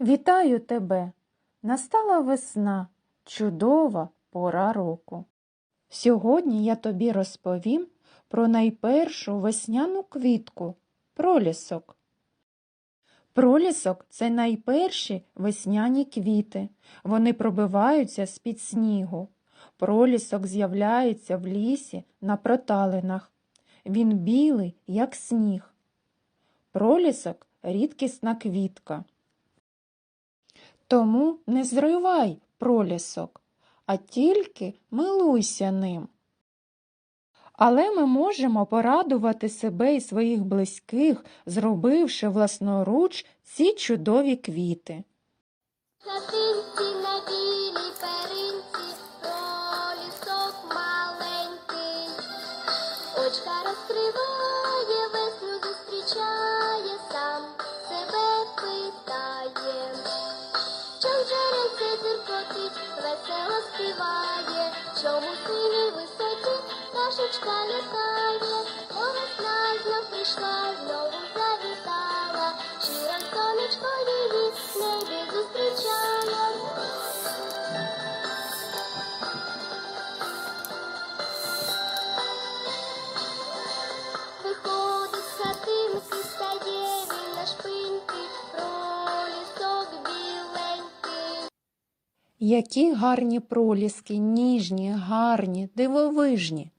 Вітаю тебе! Настала весна, чудова пора року. Сьогодні я тобі розповім про найпершу весняну квітку пролісок. Пролісок це найперші весняні квіти. Вони пробиваються з-під снігу. Пролісок з'являється в лісі на проталинах. Він білий, як сніг. Пролісок рідкісна квітка. Тому не зривай пролісок, а тільки милуйся ним. Але ми можемо порадувати себе і своїх близьких, зробивши власноруч ці чудові квіти. Очка розкриває, пташечка літає, О, весна знов прийшла, знову завітала, щиро сонечко її небі зустрічає. Виходить з хатинки, стає він на шпиньки, пролісок. Які гарні проліски, ніжні, гарні, дивовижні.